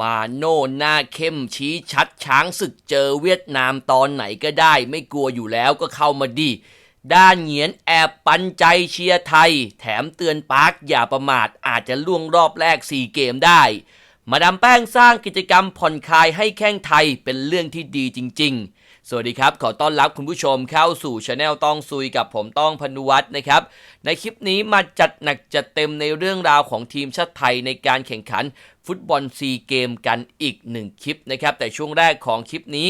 มาโน่หน้าเข้มชี้ชัดช้างศึกเจอเวียดนามตอนไหนก็ได้ ไม่กลัวอยู่แล้วก็เข้ามาดีด้านเหงียนแอบปันใจเชียร์ไทย แถมเตือนปาร์คอย่าประมาทอาจจะล่วงรอบแรก 4 เกมได้ มาดามแป้งสร้างกิจกรรมผ่อนคลายให้แข้งไทยเป็นเรื่องที่ดีจริง ๆ สวัสดีครับ ขอต้อนรับคุณผู้ชมเข้าสู่ช anel ต้องซุยกับผมต้องพนุวัฒน์นะครับ ในคลิปนี้มาจัดหนักจัดเต็มในเรื่องราวของทีมชาติไทยในการแข่งขันฟุตบอลซีเกมกันอีกหนึ่งคลิปนะครับ แต่ช่วงแรกของคลิปนี้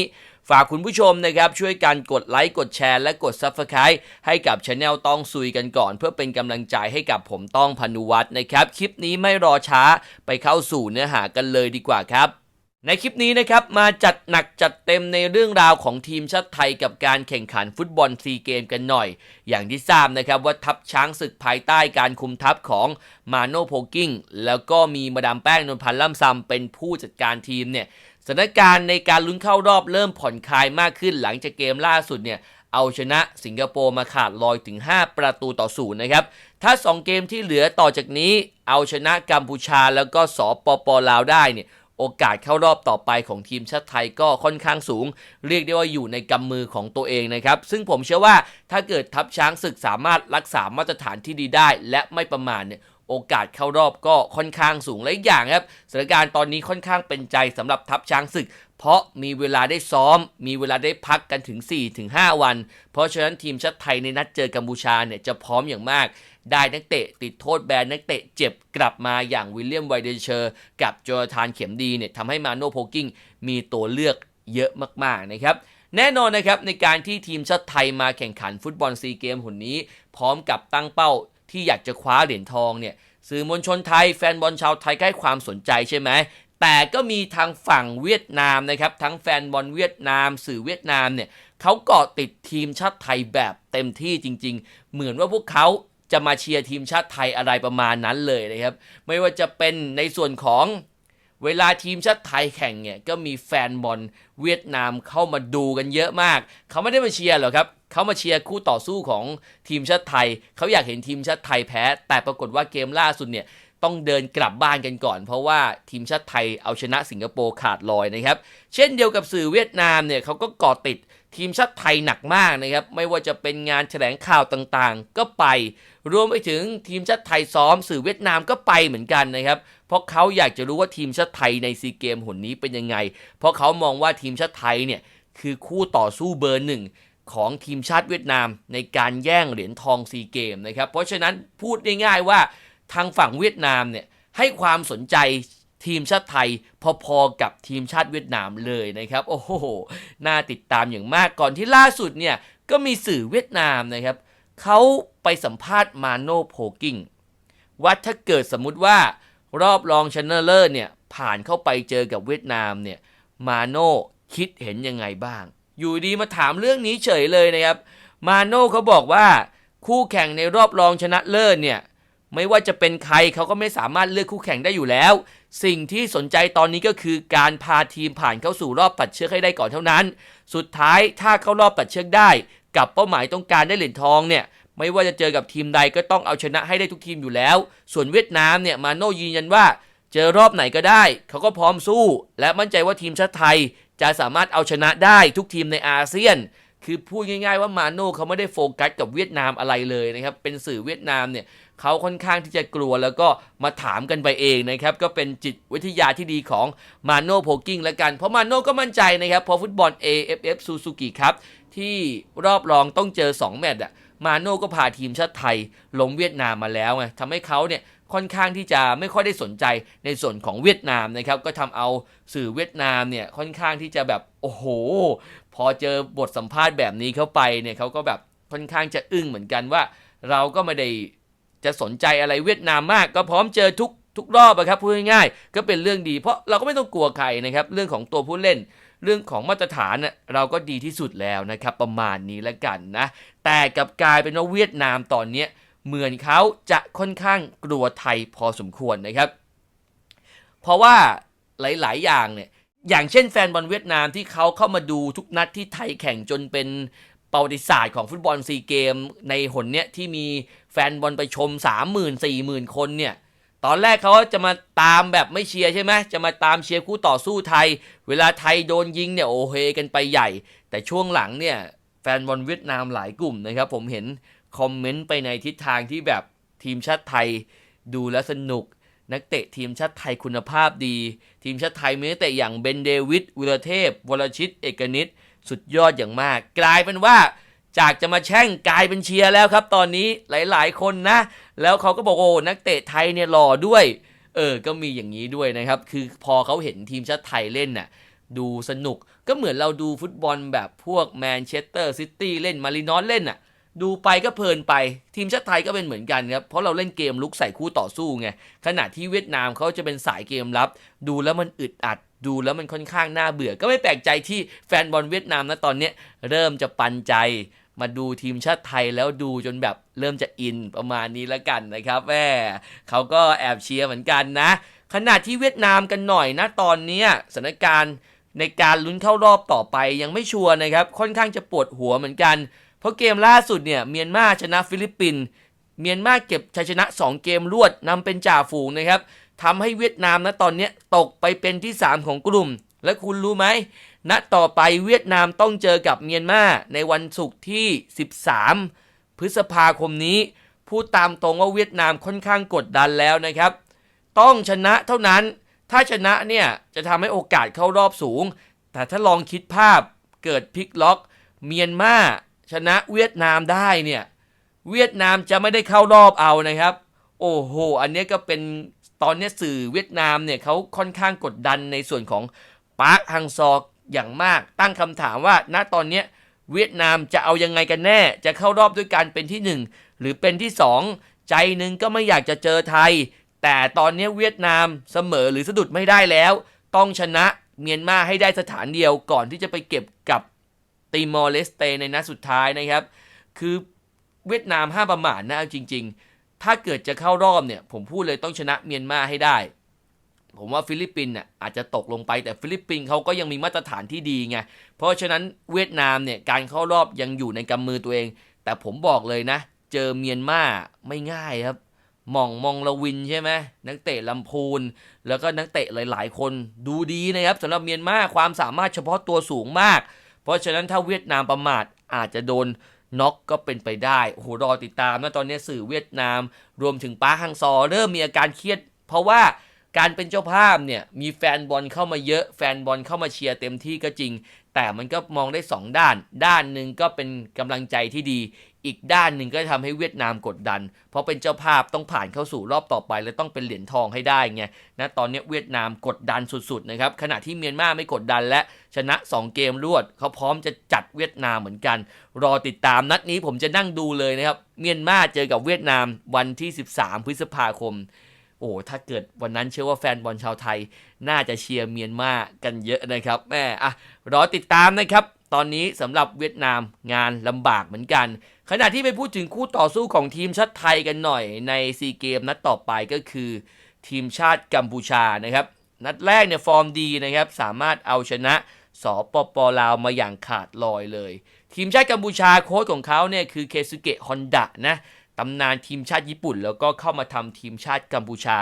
ฝากคุณผู้ชมนะครับ ช่วยกันกดไลค์กดแชร์และกด Subscribe ให้กับช anel ต้องซุยกันก่อน เพื่อเป็นกำลังใจให้กับผมต้องพนุวัฒน์นะครับ คลิปนี้ไม่รอช้าไปเข้าสู่เนื้อหากันเลยดีกว่าครับ ในคลิปนี้นะครับมาจัดหนักจัดเต็มในเรื่องราวของทีมชาติไทยกับการแข่งขันฟุตบอลซีเกมกันหน่อย อย่างที่ทราบนะครับว่าทัพช้างศึกภายใต้การคุมทัพของมาโนโพกิ้งแล้วก็มีมาดามแป้งนนพันธ์ล่ำซำเป็นผู้จัดการทีมเนี่ยสถานการณ์ในการลุ้นเข้ารอบเริ่มผ่อนคลายมากขึ้นหลังจากเกมล่าสุดเนี่ยเอาชนะสิงคโปร์มาขาดลอยถึง 5 ประตูต่อศูนย์นะครับ ถ้า 2 เกมที่เหลือต่อจากนี้ เอาชนะกัมพูชาแล้วก็สปปลาวได้เนี่ย โอกาสเข้ารอบต่อไปของทีมชาติไทยก็ค่อนข้างสูง เรียกได้ว่าอยู่ในกำมือของตัวเองนะครับ ซึ่งผมเชื่อว่าถ้าเกิดทัพช้างศึกสามารถรักษามาตรฐานที่ดีได้ และไม่ประมาทเนี่ยโอกาสเข้ารอบก็ค่อนข้างสูงและอีกอย่างครับสถานการณ์ตอนนี้ค่อนข้างเป็นใจสำหรับทัพช้างศึก เพราะมีเวลาได้ซ้อม มีเวลาได้พักกันถึง 4-5 วัน เพราะฉะนั้นทีมชาติไทยในนัดเจอกัมพูชาเนี่ยจะพร้อมอย่างมาก ได้นักเตะติดโทษแบนนักเตะเจ็บกลับมาอย่างวิลเลียมไวเดเชอร์ กับโจนาธานเข็มดีเนี่ยทำให้มาโนโพกิ้งมีตัวเลือกเยอะมากๆนะครับแน่นอนนะครับในการที่ทีมชาติไทยมาแข่งขันฟุตบอลซีเกมหุ่นนี้ พร้อมกับตั้งเป้าที่อยากจะคว้าเหรียญทองเนี่ยสื่อมวลชนไทยแฟนบอลชาวไทยก็ให้ความสนใจใช่ไหมแต่ก็มีทางฝั่งเวียดนามนะครับ ทั้งแฟนบอลเวียดนาม สื่อเวียดนามเนี่ยเขาเกาะติดทีมชาติไทยแบบเต็มที่จริง ๆ เหมือนว่าพวกเขา จะมาเชียร์ทีมชาติไทยอะไรประมาณนั้นเลยนะครับ ไม่ว่าจะเป็นในส่วนของเวลาทีมชาติไทยแข่งเนี่ยก็มีแฟนบอลเวียดนามเข้ามาดูกันเยอะมาก เขาไม่ได้มาเชียร์หรอกครับเขามาเชียร์คู่ต่อสู้ของทีมชาติไทย เขาอยากเห็นทีมชาติไทยแพ้ แต่ปรากฏว่าเกมล่าสุดเนี่ย ต้องเดินกลับบ้านกันก่อน เพราะว่าทีมชาติไทยเอาชนะสิงคโปร์ขาดลอยนะครับ เช่นเดียวกับสื่อเวียดนามเนี่ยเขาก็กาะติดทีมชาติไทยหนักมากนะครับ ไม่ว่าจะเป็นงานแถลงข่าวต่างๆ ก็ไป รวมไปถึงทีมชาติไทยซ้อมสื่อเวียดนามก็ไปเหมือนกันนะครับ เพราะเขาอยากจะรู้ว่าทีมชาติไทยในซีเกมหุ่นนี้เป็นยังไง เพราะเขามองว่าทีมชาติไทยเนี่ยคือคู่ต่อสู้เบอร์หนึ่งของทีมชาติเวียดนามในการแย่งเหรียญทองซีเกมนะครับ เพราะฉะนั้นพูดง่ายๆว่า ทางฝั่งเวียดนามเนี่ยให้ความสนใจทีมชาติไทยพอๆกับทีมชาติเวียดนามเลยนะครับ โอ้โห น่าติดตามอย่างมากก่อนที่ล่าสุดเนี่ยก็มีสื่อเวียดนามนะครับเขาไปสัมภาษณ์มาโนโพกิ้งว่าถ้าเกิดสมมุติว่ารอบรองชนะเลิศเนี่ยผ่านเข้าไปเจอกับเวียดนามเนี่ยมาโนคิดเห็นยังไงบ้าง อยู่ดีมาถามเรื่องนี้เฉยเลยนะครับ มาโน่เขาบอกว่าคู่แข่งในรอบรองชนะเลิศเนี่ย ไม่ว่าจะเป็นใครเขาก็ไม่สามารถเลือกคู่แข่งได้อยู่แล้ว สิ่งที่สนใจตอนนี้ก็คือการพาทีมผ่านเข้าสู่รอบตัดเชือกให้ได้ก่อนเท่านั้น สุดท้ายถ้าเข้ารอบตัดเชือกได้ กับเป้าหมายต้องการได้เหรียญทองเนี่ยไม่ว่าจะเจอกับทีมใดก็ต้องเอาชนะให้ได้ทุกทีมอยู่แล้ว ส่วนเวียดนามเนี่ยมาโน่ยืนยันว่า เจอรอบไหนก็ได้ เขาก็พร้อมสู้ และมั่นใจว่าทีมชาติไทย จะสามารถเอาชนะได้ทุกทีมในอาเซียน คือพูดง่ายๆว่ามาโน่เขาไม่ได้โฟกัสกับเวียดนามอะไรเลยนะครับ เป็นสื่อเวียดนามเนี่ยเขาค่อนข้างที่จะกลัวแล้วก็มาถามกันไปเองนะครับ ก็เป็นจิตวิทยาที่ดีของมาโน่โพกิ้งแล้วกัน เพราะมาโน่ก็มั่นใจนะครับพราะฟุตบอล AFF Suzuki ครับที่รอบรองต้องเจอ 2 แมตช์อะมาโน่ก็พาทีมชาติไทยลงเวียดนามมาแล้วไงทำให้เขาเนี่ยค่อนข้างที่จะไม่ค่อยได้สนใจในส่วนของเวียดนามนะครับ ก็ทำเอาสื่อเวียดนามเนี่ยค่อนข้างที่จะแบบโอ้โห พอเจอบทสัมภาษณ์แบบนี้เข้าไปเนี่ยเขาก็แบบค่อนข้างจะอึ้งเหมือนกันว่า เราก็ไม่ได้จะสนใจอะไรเวียดนามมาก ก็พร้อมเจอทุกทุกรอบอะครับพูดง่ายๆก็เป็นเรื่องดี เพราะเราก็ไม่ต้องกลัวใครนะครับ เรื่องของตัวผู้เล่น เรื่องของมาตรฐานน่ะเราก็ดีที่สุดแล้วนะครับ ประมาณนี้แล้วกันนะ แต่กับกลายเป็นว่าเวียดนามตอนนี้เหมือนเขาจะค่อนข้างกลัวไทยพอสมควรนะครับ เพราะว่าหลาย ๆ อย่างเนี่ย อย่างเช่นแฟนบอลเวียดนามที่เขาเข้ามาดูทุกนัดที่ไทยแข่งจนเป็นประวัติศาสตร์ของฟุตบอลซีเกม ในหนเนี้ยที่มีแฟนบอลไปชม 30,000 40,000 คนเนี่ย ตอนแรกเขาจะมาตามแบบไม่เชียร์ใช่ไหมจะมาตามเชียร์คู่ต่อสู้ไทย เวลาไทยโดนยิงเนี่ยโอเฮกันไปใหญ่ แต่ช่วงหลังเนี่ยแฟนบอลเวียดนามหลายกลุ่มนะครับผมเห็นคอมเมนต์ไปในทิศทางที่แบบทีมชาติไทยดูแล้วสนุก นักเตะทีมชาติไทยคุณภาพดี ทีมชาติไทยมีนักเตะอย่างเบนเดวิดวิรเทพ วรชิต เอกนิตสุดยอดอย่างมาก กลายเป็นว่าจากจะมาแช่งกลายเป็นเชียร์แล้วครับ ตอนนี้หลายๆ คนนะ แล้วเขาก็บอกโอ้นักเตะไทยเนี่ยหล่อด้วย เออ ก็มีอย่างนี้ด้วยนะครับ คือพอเขาเห็นทีมชาติไทยเล่นน่ะดูสนุกก็เหมือนเราดูฟุตบอลแบบพวกแมนเชสเตอร์ซิตี้เล่นมารินอสเล่นน่ะ ดูไปก็เพลินไป ทีมชาติไทยก็เป็นเหมือนกันครับ เพราะเราเล่นเกมลุกใส่คู่ต่อสู้ไง ขณะที่เวียดนามเขาจะเป็นสายเกมรับ ดูแล้วมันอึดอัด ดูแล้วมันค่อนข้างน่าเบื่อ ก็ไม่แปลกใจที่แฟนบอลเวียดนามนะตอนเนี้ยเริ่มจะปันใจ มาดูทีมชาติไทยแล้วดูจนแบบเริ่มจะอินประมาณนี้แล้วกันนะครับแม่เขาก็แอบเชียร์เหมือนกันนะ ขณะที่เวียดนามกันหน่อยนะตอนนี้สถานการณ์ในการลุ้นเข้ารอบต่อไปยังไม่ชัวร์นะครับ ค่อนข้างจะปวดหัวเหมือนกัน ราะเกมล่าสุดเนี่ยเมียนมาชนะฟิลิปปินส์เมียนมาเก็บชัยชนะ 2 เกมรวดนำเป็นจ่าฝูงนะครับทำให้เวียดนามนะตอนนี้ตกไปเป็นที่ 3 ของกลุ่ม และคุณรู้ไหมณต่อไปเวียดนามต้องเจอกับเมียนมาในวันศุกร์ที่ 13 พฤษภาคมนี้ พูดตามตรงว่าเวียดนามค่อนข้างกดดันแล้วนะครับ ต้องชนะเท่านั้น ถ้าชนะเนี่ยจะทำให้โอกาสเข้ารอบสูง แต่ถ้าลองคิดภาพเกิดพลิกล็อก เมียนมา ชนะเวียดนามได้เนี่ย เวียดนามจะไม่ได้เข้ารอบเอานะครับ โอ้โห อันนี้ก็เป็นตอนนี้สื่อเวียดนามเนี่ยเขาค่อนข้างกดดันในส่วนของปาร์คฮังซอกอย่างมาก ตั้งคำถามว่าณตอนนี้เวียดนามจะเอายังไงกันแน่ จะเข้ารอบด้วยการเป็นที่ 1 หรือเป็นที่ 2 ใจหนึ่งก็ไม่อยากจะเจอไทย แต่ตอนนี้เวียดนามเสมอหรือสะดุดไม่ได้แล้ว ต้องชนะเมียนมาให้ได้สถานเดียวก่อนที่จะไปเก็บกับ ติมอร์เลสเตในนัดสุดท้ายนะครับ คือเวียดนามห้าประมาทนะเอาจริง ๆ ถ้าเกิดจะเข้ารอบเนี่ย ผมพูดเลยต้องชนะเมียนมาให้ได้ ผมว่าฟิลิปปินส์น่ะอาจจะตกลงไปแต่ฟิลิปปินส์เขาก็ยังมีมาตรฐานที่ดีไง เพราะฉะนั้นเวียดนามเนี่ยการเข้ารอบยังอยู่ในกำมือตัวเอง แต่ผมบอกเลยนะ เจอเมียนมาไม่ง่ายครับหม่องมองละวินใช่ไหมนักเตะลำพูน แล้วก็นักเตะหลาย ๆ คนดูดีนะครับสำหรับเมียนมาความสามารถเฉพาะตัวสูงมาก เพราะฉะนั้นถ้าเวียดนามประมาทอาจจะโดนน็อกก็เป็นไปได้โอ้โหรอติดตามนะตอนนี้สื่อเวียดนาม รวมถึงป้าฮังซอ เริ่มมีอาการเครียด เพราะว่าการเป็นเจ้าภาพเนี่ยมีแฟนบอลเข้ามาเยอะแฟนบอลเข้ามาเชียร์เต็มที่ก็จริง แต่มันก็มองได้ 2 ด้าน ด้านหนึ่งก็เป็นกำลังใจที่ดี อีกด้านหนึ่งก็ทำให้เวียดนามกดดัน เพราะเป็นเจ้าภาพต้องผ่านเข้าสู่รอบต่อไป และต้องเป็นเหรียญทองให้ได้ไงนะตอนนี้เวียดนามกดดันสุดๆนะครับขณะที่เมียนมาไม่กดดันและชนะ 2 เกมรวด เขาพร้อมจะจัดเวียดนามเหมือนกัน รอติดตามนัดนี้ผมจะนั่งดูเลยนะครับเมียนมาเจอกับเวียดนามวันที่ 13 พฤษภาคมโอ้ถ้าเกิดวันนั้นเชื่อว่าแฟนบอลชาวไทย น่าจะเชียร์เมียนมากันเยอะนะครับแม่อะรอติดตามนะครับ ตอนนี้สำหรับเวียดนามงานลำบากเหมือนกัน ขณะที่ไปพูดถึงคู่ต่อสู้ของทีมชาติไทยกันหน่อยในซีเกมนัดต่อไปก็คือทีมชาติกัมพูชานะครับ นัดแรกเนี่ยฟอร์มดีนะครับ สามารถเอาชนะสปปลาวมาอย่างขาดลอยเลย ทีมชาติกัมพูชาโค้ชของเขาเนี่ยคือเคซุเกะฮอนดะนะตำนานทีมชาติญี่ปุ่น แล้วก็เข้ามาทำทีมชาติกัมพูชา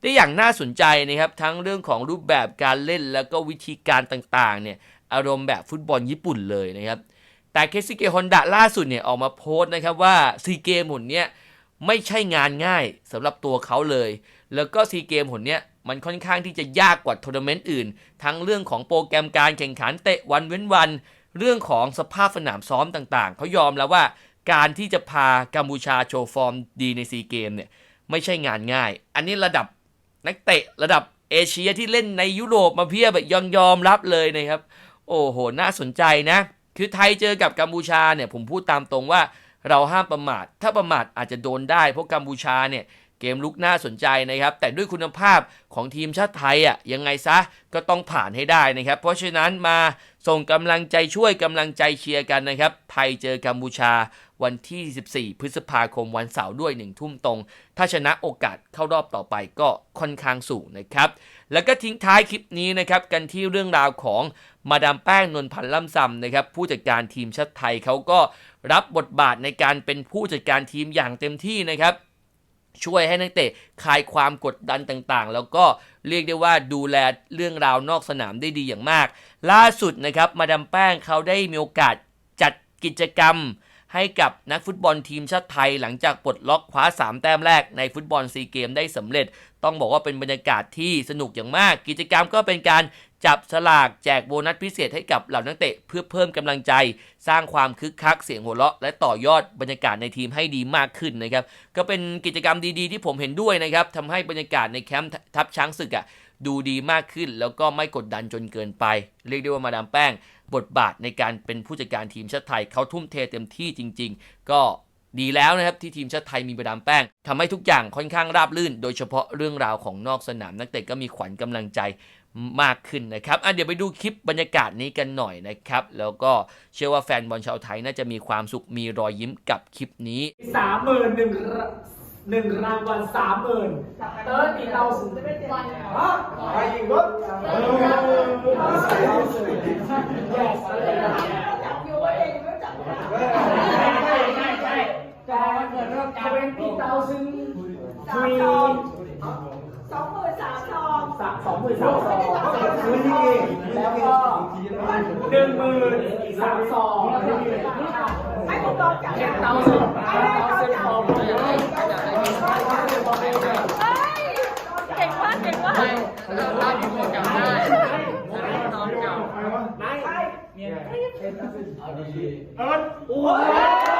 ได้อย่างน่าสนใจนะครับ ทั้งเรื่องของรูปแบบการเล่นแล้วก็วิธีการต่างๆเนี่ยอารมณ์แบบฟุตบอลญี่ปุ่นเลยนะครับ แต่เคซิเกฮอนดะล่าสุดเนี่ยออกมาโพสต์นะครับว่าซีเกมหนเนี้ยไม่ใช่งานง่ายสำหรับตัวเขาเลย แล้วก็ซีเกมหนเนี้ยมันค่อนข้างที่จะยากกว่าทัวร์นาเมนต์อื่น ทั้งเรื่องของโปรแกรมการแข่งขันเตะวันเว้นวัน เรื่องของสภาพสนามซ้อมต่างๆ เขายอมแล้วว่าการที่จะพากัมพูชาโชว์ฟอร์มดีในซีเกมเนี่ยไม่ใช่งานง่าย อันนี้ระดับนักเตะระดับเอเชียที่เล่นในยุโรปมาเพียบแบบยอมยอมรับเลยนะครับ โอ้โห น่าสนใจนะ คือไทยเจอกับกัมพูชาเนี่ยผมพูดตามตรงว่าเราห้ามประมาท ถ้าประมาทอาจจะโดนได้ เพราะกัมพูชาเนี่ยเกมลุกน่าสนใจนะครับ แต่ด้วยคุณภาพของทีมชาติไทยอะยังไงซะก็ต้องผ่านให้ได้นะครับ เพราะฉะนั้นมาส่งกำลังใจช่วยกำลังใจเชียร์กันนะครับ ไทยเจอกัมพูชาวันที่ 14 พฤษภาคมวันเสาร์ด้วย1ทุ่มตรง ถ้าชนะโอกาสเข้ารอบต่อไปก็ค่อนข้างสูงนะครับ แล้วก็ทิ้งท้ายคลิปนี้นะครับ กันที่เรื่องราวของ มาดามแป้งนวลพันธ์ล่ำซำนะครับผู้จัดการทีมชาติไทยเขาก็รับบทบาทในการเป็นผู้จัดการทีมอย่างเต็มที่นะครับช่วยให้นักเตะคลายความกดดันต่างๆ แล้วก็เรียกได้ว่าดูแลเรื่องราวนอกสนามได้ดีอย่างมาก ล่าสุดนะครับมาดามแป้งเขาได้มีโอกาสจัดกิจกรรม ให้กับนักฟุตบอลทีมชาติไทย หลังจากปลดล็อกคว้า 3 แต้มแรกในฟุตบอลซีเกมได้สำเร็จ ต้องบอกว่าเป็นบรรยากาศที่สนุกอย่างมาก กิจกรรมก็เป็นการ จับสลากแจกโบนัสพิเศษให้กับเหล่านักเตะเพื่อเพิ่มกำลังใจ สร้างความคึกคักเสียงหัวเราะ และต่อยอดบรรยากาศในทีมให้ดีมากขึ้นนะครับ ก็เป็นกิจกรรมดีๆ ที่ผมเห็นด้วยนะครับทำให้บรรยากาศในแคมป์ทัพช้างศึกอะดูดีมากขึ้น แล้วก็ไม่กดดันจนเกินไป เรียกได้ว่ามาดามแป้ง บทบาทในการเป็นผู้จัดการทีมชาติไทยเขาทุ่มเทเต็มที่จริง ๆ ก็ดีแล้วนะครับที่ทีมชาติไทยมีมาดามแป้งทำให้ทุกอย่างค่อนข้างราบรื่น โดยเฉพาะเรื่องราวของนอกสนามนักเตะก็มีขวัญกำลังใจ มากขึ้นนะครับอะเดี๋ยวไปดูคลิปบรรยากาศนี้กันหน่อยนะครับ แล้วก็เชื่อว่าแฟนบอลชาวไทยน่าจะมีความสุขมีรอยยิ้มกับคลิปนี้ สามหมื่นหนึ่งหนึ่งรางวัลสามหมื่นเติร์ดปีเตาสุดฮะไปอีกรถเออแต่เกิดเริ่มการเป็นปีเตาซึ่งทรีสองหมื่นสามทองสามสองหมื่นสามสอง แล้วก็หนึ่งหมื่นอีกสามสองให้ผมลองจับเจ็ดเตาซึ่งเตาซึ่งพอหมเลยเฮ้ยเก่งมากเก่งมากไม่เอิร์ดโอ้ย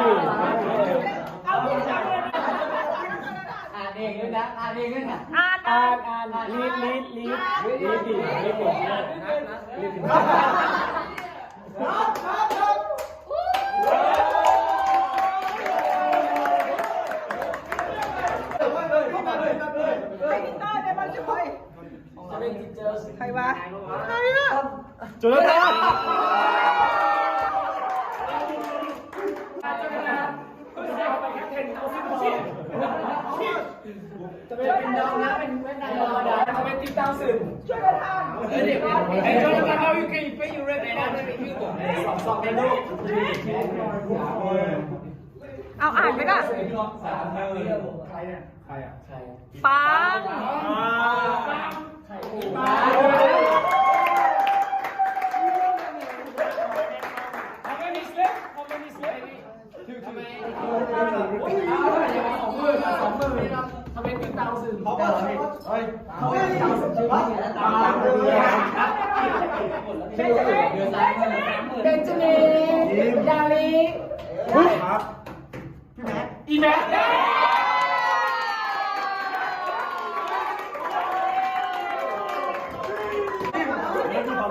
อ่านเองด้วยนะอ่านเองด้วยนะอ่านอ่านอ่านลีดลีดลีดลีดลีดลีดลีดให้พี่เต้ยได้มาช่วยใครวะใครอะจุลธาจะเป็นดาวนะเป็นเป็นดาวดาวเขาเป็นติ๊กดาวสื่อ ช่ วยกันทไอ้จุลธาเอาอยู่กี่ไปอยู่เรนนะสองสองในลูกเอาอ่านไปก่อนใครเนี่ยใครอะใครปัง Thank you. ทำไมติ๊กดาวสื่อเขาก็เฮ้ยเขาไม่ดาวสื่อตามเดือนเบนจามินดาลีครับพี่แม็กอีแม็ก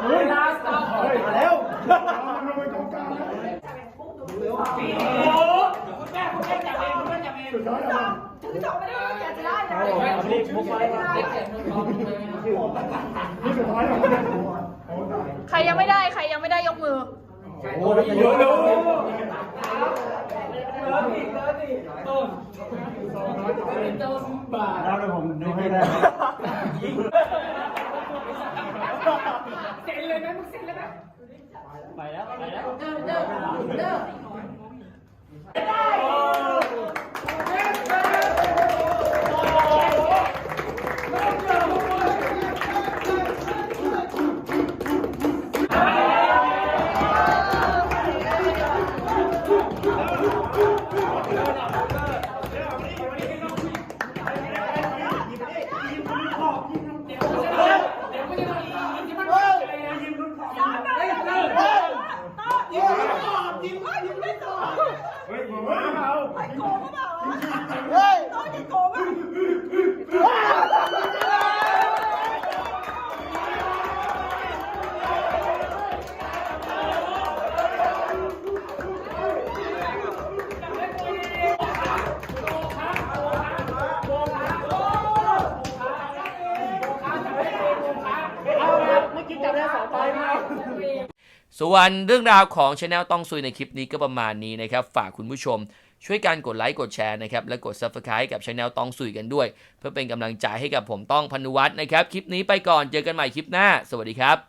เวลาสตาร์ทมาแล้วโอ้โหคุณแม่คุณแม่จับเองคุณแม่จับเองถือสองไปด้วยอยากจะได้นะ ใครยังไม่ได้ใครยังไม่ได้ยกมือ โอ้ยเยอะเลยบาทแล้วเดี๋ยวผมดูให้ได้เซ็นเลยไหมมึงเซ็นเลยไหมไปแล้ว ไปแล้วย ส่วนเรื่องราวของช anel ต้องซุยในคลิปนี้ก็ประมาณนี้นะครับ ฝากคุณผู้ชมช่วยกันกดไลค์กดแชร์นะครับ และกด Subscribe กับช anel ต้องซุยกันด้วย เพื่อเป็นกำลังใจให้กับผมต้องพนุวัฒน์นะครับ คลิปนี้ไปก่อนเจอกันใหม่คลิปหน้า สวัสดีครับ